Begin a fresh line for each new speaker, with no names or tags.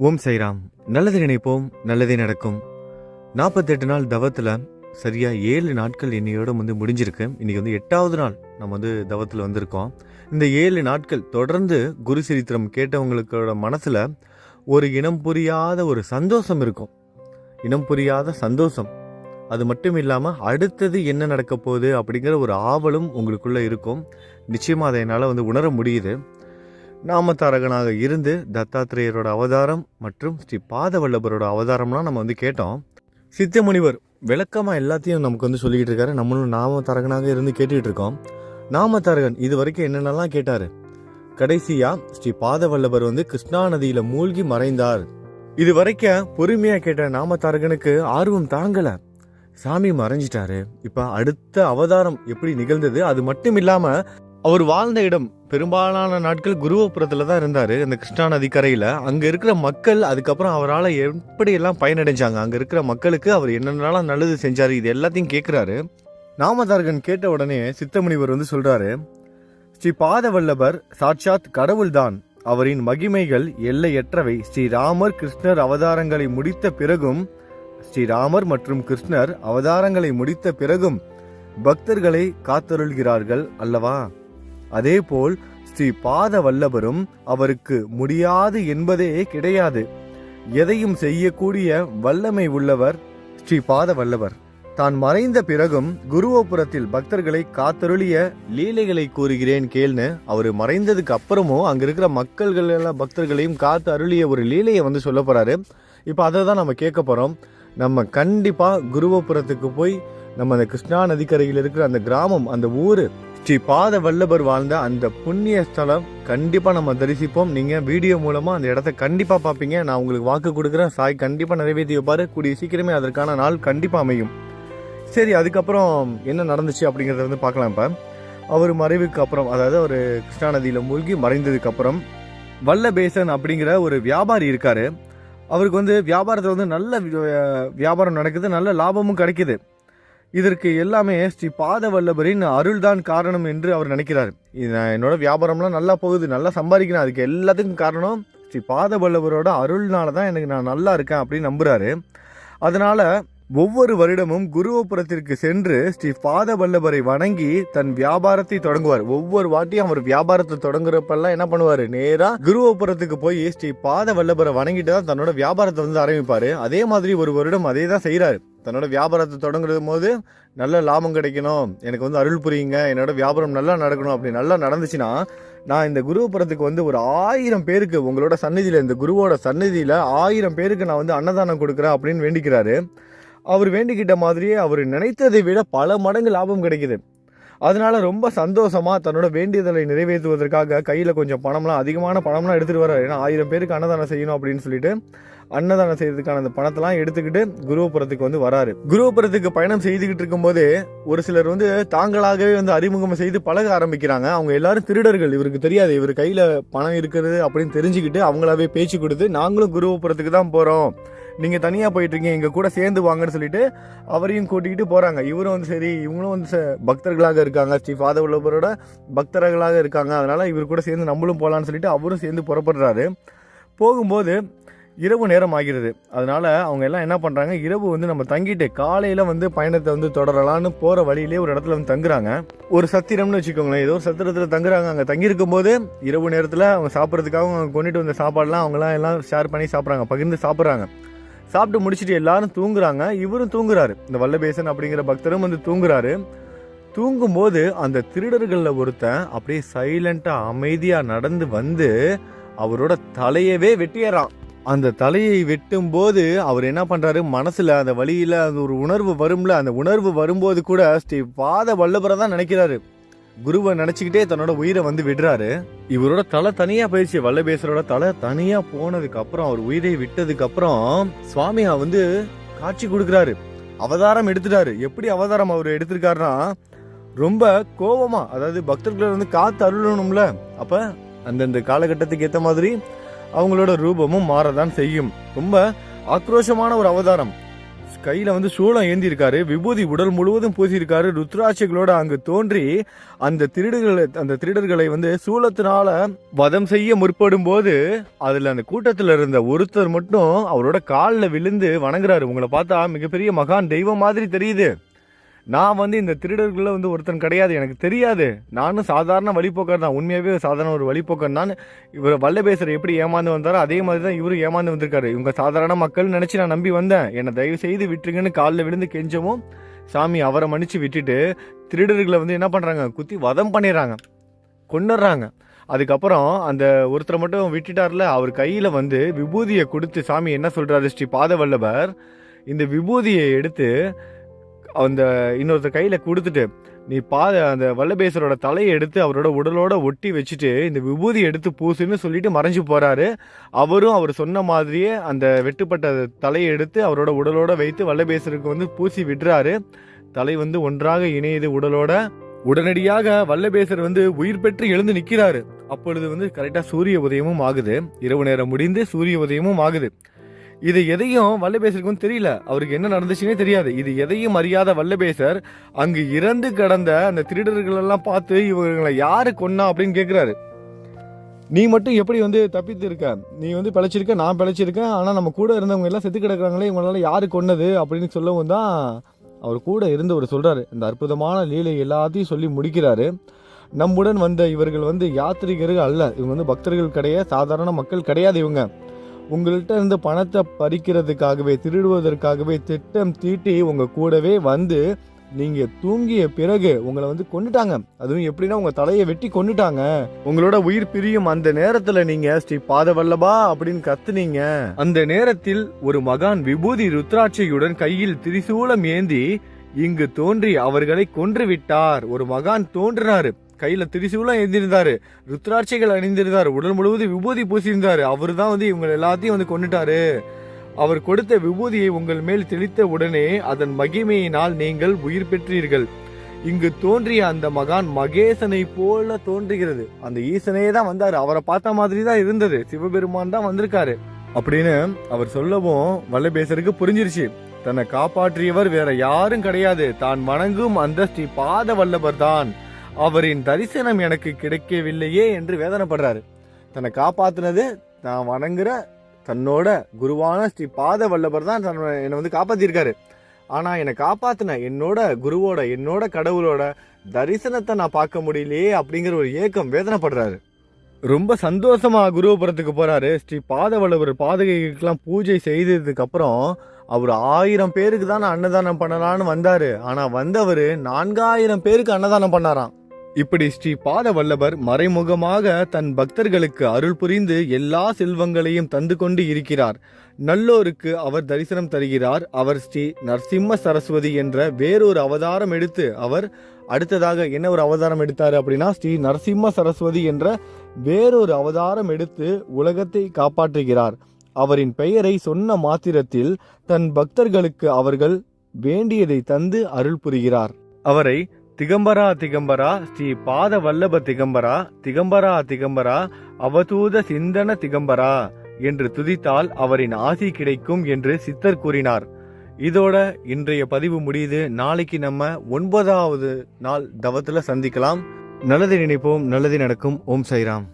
ஓம் சைராம். நல்லது நினைப்போம் நல்லதே நடக்கும். நாற்பத்தெட்டு நாள் தவத்தில் சரியாக ஏழு நாட்கள் இன்னையோட வந்து முடிஞ்சிருக்கு. இன்றைக்கி வந்து எட்டாவது நாள் நம்ம வந்து தவத்தில் வந்திருக்கோம். இந்த ஏழு நாட்கள் தொடர்ந்து குரு சரித்திரம் கேட்டவங்களுக்கோட மனசில் ஒரு இனம் புரியாத ஒரு சந்தோஷம் இருக்கும். இனம் புரியாத சந்தோஷம். அது மட்டும் இல்லாமல் அடுத்தது என்ன நடக்க போகுது அப்படிங்கிற ஒரு ஆவலும் உங்களுக்குள்ளே இருக்கும். நிச்சயமாக அதை என்னால் வந்து உணர முடியுது. நாமதாரகனாக இருந்து தத்தாத்திரேயரோட அவதாரம் மற்றும் ஸ்ரீ பாதவல்லபரோட அவதாரம்லாம் நம்ம வந்து கேட்டோம். சித்த முனிவர் விளக்கமாக எல்லாத்தையும் நமக்கு வந்து சொல்லிக்கிட்டு இருக்காரு. நம்மளும் நாமதாரகனாக இருந்து கேட்டுக்கிட்டு இருக்கோம். நாமதாரகன் இது வரைக்கும் என்னென்னலாம் கேட்டார்? கடைசியாக ஸ்ரீ பாதவல்லபர் வந்து கிருஷ்ணா நதியில் மூழ்கி மறைந்தார். இது வரைக்கும் பொறுமையாக கேட்ட நாமதாரகனுக்கு ஆர்வம் தாங்கலை. சாமி மறைஞ்சிட்டாரு. இப்ப அடுத்த அவதாரம் எப்படி நிகழ்ந்தது? அது மட்டும் இல்லாம அவர் வாழ்ந்த இடம் பெரும்பாலான நாட்கள் குருவபுரத்தில் தான் இருந்தார் அந்த கிருஷ்ணா நதி அங்கே இருக்கிற மக்கள் அதுக்கப்புறம் அவரால் எப்படியெல்லாம் பயனடைஞ்சாங்க? அங்கே இருக்கிற மக்களுக்கு அவர் என்னென்னலாம் நல்லது செஞ்சார்? இது எல்லாத்தையும் கேட்குறாரு நாமதார்கன் கேட்ட உடனே சித்தமுனிவர் வந்து சொல்கிறாரு ஸ்ரீ பாதவல்லபர் சாட்சாத் கடவுள்தான். அவரின் மகிமைகள் எல்லையற்றவை. ஸ்ரீராமர் கிருஷ்ணர் அவதாரங்களை முடித்த பிறகும் ஸ்ரீராமர் மற்றும் கிருஷ்ணர் அவதாரங்களை முடித்த பிறகும் பக்தர்களை காத்தருள்கிறார்கள் அல்லவா? அதேபோல் ஸ்ரீ பாத வல்லபரும் அவருக்கு முடியாது என்பதே கிடையாது. எதையும் செய்யக்கூடிய வல்லமை உள்ளவர் ஸ்ரீ பாத வல்லவர் தான் மறைந்த பிறகும் குருவோபுரத்தில் பக்தர்களை காத்தருளிய லீலைகளை கூறுகிறேன் கேள்னு அவர் மறைந்ததுக்கு அப்புறமும் அங்கே இருக்கிற மக்கள்கள் எல்லாம் பக்தர்களையும் காத்து அருளிய ஒரு லீலையை வந்து சொல்ல போறாரு. இப்போ அதை தான் நம்ம கேட்க போறோம். நம்ம கண்டிப்பாக குருவோபுரத்துக்கு போய் நம்ம அந்த கிருஷ்ணா நதிக்கரையில் இருக்கிற அந்த கிராமம் அந்த ஊர் ஸ்ரீ பாத வல்லபர் வாழ்ந்த அந்த புண்ணிய ஸ்தலம் கண்டிப்பா நம்ம தரிசிப்போம். நீங்க வீடியோ மூலமா அந்த இடத்த கண்டிப்பா பார்ப்பீங்க. நான் உங்களுக்கு வாக்கு கொடுக்குறேன். சாய் கண்டிப்பா நிறைவேற்றி வைப்பாரு கூடிய சீக்கிரமே அதற்கான நாள் கண்டிப்பா அமையும். சரி அதுக்கப்புறம் என்ன நடந்துச்சு அப்படிங்கிறத வந்து பார்க்கலாம் இப்போ. அவர் மறைவுக்கு அப்புறம் அதாவது அவர் கிருஷ்ணா நதியில் மூழ்கி மறைந்ததுக்கு அப்புறம் வல்லபேசன் அப்படிங்கிற ஒரு வியாபாரி இருக்காரு. அவருக்கு வந்து வியாபாரத்தில் வந்து நல்ல வியாபாரம் நடக்குது. நல்ல லாபமும் கிடைக்குது. இதற்கு எல்லாமே ஸ்ரீ பாத வல்லபரின் அருள்தான் காரணம் என்று அவர் நினைக்கிறார். என்னோட வியாபாரம்லாம் நல்லா போகுது நல்லா சம்பாதிக்கிறேன். அதுக்கு எல்லாத்துக்கும் காரணம் ஸ்ரீ பாத வல்லபரோட அருள்னால தான் எனக்கு நான் நல்லா இருக்கேன் அப்படின்னு நம்புகிறாரு அதனால் ஒவ்வொரு வருடமும் குருவபுரத்திற்கு சென்று ஸ்ரீ பாத வல்லபரை வணங்கி தன் வியாபாரத்தை தொடங்குவார். ஒவ்வொரு வாட்டியும் அவர் வியாபாரத்தை தொடங்குறப்பெல்லாம் என்ன பண்ணுவார்? நேரா குருவபுரத்துக்கு போய் ஸ்ரீ பாத வல்லபரை வணங்கிட்டு தான் தன்னோட வியாபாரத்தை வந்து ஆரம்பிப்பார். அதே மாதிரி ஒரு வருடம் அதே தான் செய்கிறார் தன்னோட வியாபாரத்தை தொடங்குறது போது நல்ல லாபம் கிடைக்கணும். எனக்கு வந்து அருள் புரியுங்க. என்னோட வியாபாரம் நல்லா நடக்கணும். அப்படி நல்லா நடந்துச்சுன்னா நான் இந்த குருபுரத்துக்கு வந்து ஒரு ஆயிரம் பேருக்கு உங்களோட சந்நிதியில் இந்த குருவோட சந்நிதியில் ஆயிரம் பேருக்கு நான் வந்து அன்னதானம் கொடுக்குறேன் அப்படின்னு வேண்டிக்கிறாரு. அவர் வேண்டிக்கிட்ட மாதிரியே அவர் நினைத்ததை விட பல மடங்கு லாபம் கிடைக்குது. அதனால ரொம்ப சந்தோஷமா தன்னோட வேண்டியதலை நிறைவேற்றுவதற்காக கையில் கொஞ்சம் பணம்லாம் அதிகமான பணம்லாம் எடுத்துகிட்டு வர்றாரு. ஏன்னா ஆயிரம் பேருக்கு அன்னதானம் செய்யணும் அப்படின்னு சொல்லிட்டு அன்னதானம் செய்யறதுக்கான அந்த பணத்தெல்லாம் எடுத்துக்கிட்டு குருவபுரத்துக்கு வந்து வராரு. குருவபுரத்துக்கு பயணம் செய்துகிட்டு இருக்கும்போது ஒரு சிலர் வந்து தாங்களாகவே வந்து அறிமுகம் செய்து பழக ஆரம்பிக்கிறாங்க. அவங்க எல்லாரும் திருடர்கள். இவருக்கு தெரியாது. இவர் கையில் பணம் இருக்கிறது அப்படின்னு தெரிஞ்சுக்கிட்டு அவங்களாவே பேச்சு கொடுத்து நாங்களும் குருவபுரத்துக்கு தான் போகிறோம் நீங்கள் தனியாக போயிட்டுருக்கீங்க எங்கள் கூட சேர்ந்து வாங்கன்னு சொல்லிட்டு அவரையும் கூட்டிகிட்டு போகிறாங்க இவரும் வந்து சரி இவங்களும் வந்து பக்தர்களாக இருக்காங்க. ஸ்ரீ பாதவல்லபரோட பக்தர்களாக இருக்காங்க. அதனால் இவர் கூட சேர்ந்து நம்மளும் போகலான்னு சொல்லிட்டு அவரும் சேர்ந்து புறப்படுறாரு. போகும்போது இரவு நேரம் ஆகிறது. அதனால் அவங்க எல்லாம் என்ன பண்ணுறாங்க இரவு வந்து நம்ம தங்கிட்டு காலையில் வந்து பயணத்தை வந்து தொடரலான்னு போகிற வழியிலே ஒரு இடத்துல வந்து தங்குறாங்க. ஒரு சத்திரம்னு வச்சுக்கோங்களேன். ஏதோ ஒரு சத்திரத்தில் தங்குறாங்க. அங்கே தங்கியிருக்கும் போது இரவு நேரத்தில் அவங்க சாப்பிட்றதுக்காக அவங்க கொண்டுட்டு வந்த சாப்பாடுலாம் அவங்களாம் எல்லாம் ஷேர் பண்ணி சாப்பிட்றாங்க. பகிர்ந்து சாப்பிட்றாங்க. சாப்பிட்டு முடிச்சுட்டு எல்லாரும் தூங்குறாங்க. இவரும் தூங்குறாரு. இந்த வல்லபேசன் அப்படிங்கிற பக்தரும் வந்து தூங்குறாரு. தூங்கும்போது அந்த திருடர்களில் ஒருத்தன் அப்படியே சைலண்ட்டாக அமைதியாக நடந்து வந்து அவரோட தலையவே வெட்டிடுறான் அந்த தலையை வெட்டும் போது அவர் என்ன பண்ணுறாரு மனசில் அந்த வழியில் அந்த ஒரு உணர்வு வரும்ல? அந்த உணர்வு வரும்போது கூட ஸ்ரீ பாத வல்லபரை தான் நினைக்கிறாரு. குருவை நினைச்சுக்கிட்டே தன்னோட உயிரை வந்து விடுறாரு. இவரோட தலை தனியா போயிடுச்சு வல்லபேசரோட தலை தனியா போனதுக்கு அப்புறம் அவர் உயிரை விட்டதுக்கு அப்புறம் சுவாமியா வந்து காட்சி கொடுக்குறாரு. அவதாரம் எடுத்துட்டாரு. எப்படி அவதாரம் அவர் எடுத்திருக்காருன்னா ரொம்ப கோபமா அதாவது பக்தர்களை வந்து காத்து அருளணும்ல அப்ப அந்தந்த காலகட்டத்துக்கு ஏற்ற மாதிரி அவங்களோட ரூபமும் மாறதான் செய்யும். ரொம்ப ஆக்ரோஷமான ஒரு அவதாரம். கையில வந்து சூளம் ஏந்திருக்காரு. விபூதி உடல் முழுவதும் பூசியிருக்காரு. ருத்ராட்சிகளோட அங்கு தோன்றி அந்த திருடர்களை அந்த திருடர்களை வந்து சூளத்தினால வதம் செய்ய முற்படும் போது அதுல அந்த கூட்டத்துல இருந்த ஒருத்தர் மட்டும் அவரோட காலில் விழுந்து வணங்குறாரு. உங்களை பார்த்தா மிகப்பெரிய மகான் தெய்வம் மாதிரி தெரியுது. நான் வந்து இந்த திருடர்களில் வந்து ஒருத்தன் கிடையாது. எனக்கு தெரியாது. நானும் சாதாரண வழிபோக்கர் தான். உண்மையாகவே சாதாரண ஒரு வழிபோக்கர் தான் இவர் வல்லபேசர் எப்படி ஏமாந்து வந்தாரோ அதே மாதிரி தான் இவரும் ஏமாந்து வந்திருக்காரு. இவங்க சாதாரண மக்கள் நினச்சி நான் நம்பி வந்தேன். என்னை தயவு செய்து விட்டுருங்கன்னு காலில் விழுந்து கெஞ்சவும் சாமி அவரை மன்னிச்சு விட்டுட்டு திருடர்களை வந்து என்ன பண்ணுறாங்க குத்தி வதம் பண்ணிடுறாங்க. கொண்டுடுறாங்க அதுக்கப்புறம் அந்த ஒருத்தரை மட்டும் விட்டுட்டார்ல அவர் கையில் வந்து விபூதியை கொடுத்து சாமி என்ன சொல்கிறாரு ஸ்ரீ பாதவல்லபர்? இந்த விபூதியை எடுத்து அந்த இன்னொருத்தர் கையில் கொடுத்துட்டு நீ பா அந்த வல்லபேசரோட தலையை எடுத்து அவரோட உடலோட ஒட்டி வச்சுட்டு இந்த விபூதி எடுத்து பூசுன்னு சொல்லிட்டு மறைஞ்சு போறாரு. அவரும் அவர் சொன்ன மாதிரியே அந்த வெட்டுப்பட்ட தலையை எடுத்து அவரோட உடலோட வைத்து வல்லபேசருக்கு வந்து பூசி விடுறாரு. தலை வந்து ஒன்றாக இணையுது உடலோட. உடனடியாக வல்லபேசர் வந்து உயிர் பெற்று எழுந்து நிற்கிறாரு அப்பொழுது வந்து கரெக்டாக சூரிய உதயமும் ஆகுது. இரவு நேரம் முடிந்து சூரிய உதயமும் ஆகுது. இது எதையும் வல்லபேசருக்குன்னு தெரியல. அவருக்கு என்ன நடந்துச்சுன்னே தெரியாது. இது எதையும் அறியாத வல்லபேசர் அங்கு இறந்து கிடந்த அந்த திருடர்களெல்லாம் பார்த்து இவங்களை யாரு கொன்னா அப்படின்னு கேட்குறாரு நீ மட்டும் எப்படி வந்து தப்பித்து இருக்க நீ வந்து பிழைச்சிருக்க நான் பிழைச்சிருக்கேன் ஆனால் நம்ம கூட இருந்தவங்க எல்லாம் செத்து கிடக்குறாங்களே இவங்களால யாரு கொன்னது அப்படின்னு சொல்லவும் தான் அவர் கூட இருந்தவர் சொல்கிறாரு இந்த அற்புதமான லீலை எல்லாத்தையும் சொல்லி முடிக்கிறாரு. நம்முடன் வந்த இவர்கள் வந்து யாத்திரிகர்கள் அல்ல. இவங்க வந்து பக்தர்கள் கிடையாது சாதாரண மக்கள் கிடையாது இவங்க. உங்கள்கிட்ட இருந்து பணத்தை பறிக்கிறதுக்காகவே திருடுவதற்காகவே திட்டம் தீட்டி உங்க கூடவே வந்து நீங்க தூங்கிய பிறகு உங்களை வந்து கொண்டுட்டாங்க அதுவும் எப்படின்னா உங்க தலையை வெட்டி கொண்டுட்டாங்க உங்களோட உயிர் பிரியும் அந்த நேரத்துல நீங்க ஸ்ரீ பாதவல்லபா அப்படின்னு கத்துனீங்க. அந்த நேரத்தில் ஒரு மகான் விபூதி ருத்ராட்சியுடன் கையில் திரிசூலம் ஏந்தி இங்கு தோன்றி அவர்களை கொன்று விட்டார். ஒரு மகான் தோன்றினாரு. கையில திரிசூலம் எழுந்திருந்தாரு ருத்ராட்சிகள் அணிந்திருந்தார். உடல் முழுவதும் விபூதி பூசியிருந்தாரு. அவர் தான் வந்து இவங்க எல்லாத்தையும் வந்து கொண்டுட்டாரு அவர் கொடுத்த விபூதியை உங்கள் மேல் தெளித்த உடனே அதன் மகிமையினால் நீங்கள் உயிர் பெற்றீர்கள். இங்கு தோன்றிய அந்த மகான் மகேசனை போல தோன்றுகிறது. அந்த ஈசனே தான் வந்தாரு. அவரை பார்த்த மாதிரி தான் இருந்தது. சிவபெருமான் தான் வந்திருக்காரு. அப்படின்னு அவர் சொல்லவும் வல்லபேசருக்கு புரிஞ்சிருச்சு. தன்னை காப்பாற்றியவர் வேற யாரும் கிடையாது. தான் வணங்கும் அந்த ஸ்ரீ பாத வல்லவர் தான் அவரின் தரிசனம் எனக்கு கிடைக்கவில்லையே என்று வேதனைப்படுறாரு. தன்னை காப்பாத்தினது நான் வணங்குற தன்னோட குருவான ஸ்ரீ பாத வல்லபர் தான் தன்னை என்னை வந்து காப்பாத்திருக்காரு. ஆனா என்னை காப்பாத்தின என்னோட குருவோட என்னோட கடவுளோட தரிசனத்தை நான் பார்க்க முடியலையே அப்படிங்கிற ஒரு ஏக்கம் வேதனைப்படுறாரு. ரொம்ப சந்தோஷமா குருவபுரத்துக்கு போறாரு. ஸ்ரீ பாதவல்லவர் பாதகைக்கெல்லாம் பூஜை செய்ததுக்கு அப்புறம் அவர் ஆயிரம் பேருக்கு தான் அன்னதானம் பண்ணலான்னு வந்தாரு. ஆனா வந்தவர் நான்காயிரம் பேருக்கு அன்னதானம் பண்ணாராம். இப்படி ஸ்ரீ பாதவல்லபர் மறைமுகமாக தன் பக்தர்களுக்கு அருள் புரிந்து எல்லா செல்வங்களையும் தந்து கொண்டு இருக்கிறார். நல்லோருக்கு அவர் தரிசனம் தருகிறார். அவர் ஸ்ரீ நரசிம்ம சரஸ்வதி என்ற வேறொரு அவதாரம் எடுத்து அவர் அடுத்ததாக என்ன ஒரு அவதாரம் எடுத்தார் அப்படின்னா ஸ்ரீ நரசிம்ம சரஸ்வதி என்ற வேறொரு அவதாரம் எடுத்து உலகத்தை காப்பாற்றுகிறார். அவரின் பெயரை சொன்ன மாத்திரத்தில் தன் பக்தர்களுக்கு அவர்கள் வேண்டியதை தந்து அருள் புரிகிறார். அவரை திகம்பரா திகம்பரா ஸ்ரீ பாத வல்லப திகம்பரா திகம்பரா திகம்பரா அவதூத சிந்தன திகம்பரா என்று துதித்தால் அவரின் ஆசி கிடைக்கும் என்று சித்தர் கூறினார். இதோட இன்றைய பதிவு முடியுது. நாளைக்கு நம்ம ஒன்பதாவது நாள் தவத்துல சந்திக்கலாம். நல்லது நினைப்போம். நல்லது நடக்கும். ஓம் சைராம்